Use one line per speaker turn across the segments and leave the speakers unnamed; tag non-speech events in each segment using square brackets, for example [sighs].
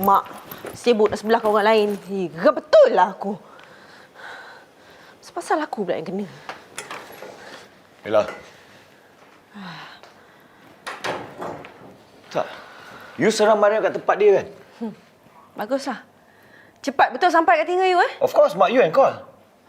Mak sibuk nak sebelah orang lain. Hingga betul lah aku. Pasal aku pula yang kena.
Bella. Tak. You serang Mariam kat tempat dia kan?
Baguslah. Cepat betul sampai kat tinggal you eh.
Of course, mak you yang call.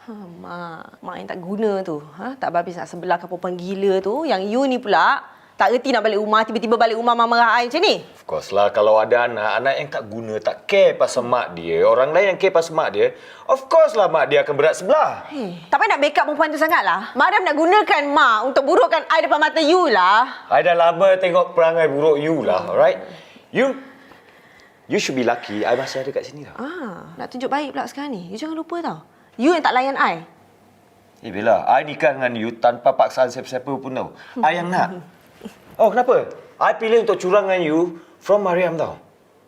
Ha, mak, mak yang tak guna tu. Ha, tak habis nak sebelah perempuan gila tu. Yang you ni pula tak reti nak balik rumah, tiba-tiba balik rumah mama marah I macam ni.
Of course lah, kalau ada anak, anak yang tak guna, tak care pasal mak dia, orang lain yang care pasal mak dia, of course lah mak dia akan berat sebelah.
Hey, tak payah nak backup perempuan tu sangat lah. Madam nak gunakan mak untuk burukkan I depan mata you lah.
I dah lama tengok perangai buruk you lah, alright? You, you should be lucky, I masih ada kat sini tau.
Ah, nak tunjuk baik pula sekarang ni. You jangan lupa tau. You yang tak layan I.
Eh Bella, I nikah dengan you tanpa paksaan siapa-siapa pun tau. I yang nak. [laughs] Oh, kenapa? I pilih untuk curang dengan you from Mariam tau.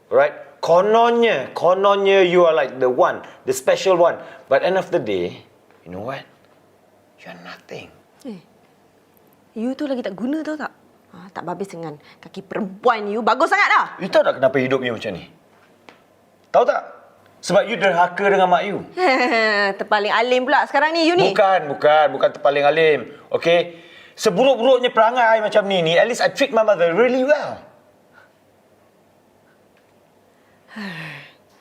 Alright? Kononnya, kononnya you are like the one, the special one. But end of the day, you know what? You are nothing.
Eh, you tu lagi tak guna tau tak? Ah, tak habis dengan kaki perempuan you. Bagus sangat dah.
You tahu tak kenapa hidup you macam ni? Tahu tak? Sebab you derhaka dengan mak you. [laughs]
Terpaling alim pula sekarang ni you ni.
Bukan, bukan, bukan terpaling alim. Okay? Seburuk-buruknya perangai macam ni ni, at least I treat my mother really well. [sighs]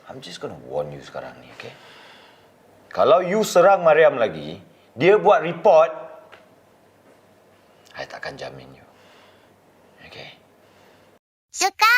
I'm just gonna warn you sekarang ni, okay? Kalau you serang Mariam lagi, dia buat report, I takkan jamin you. Okay?
Suka!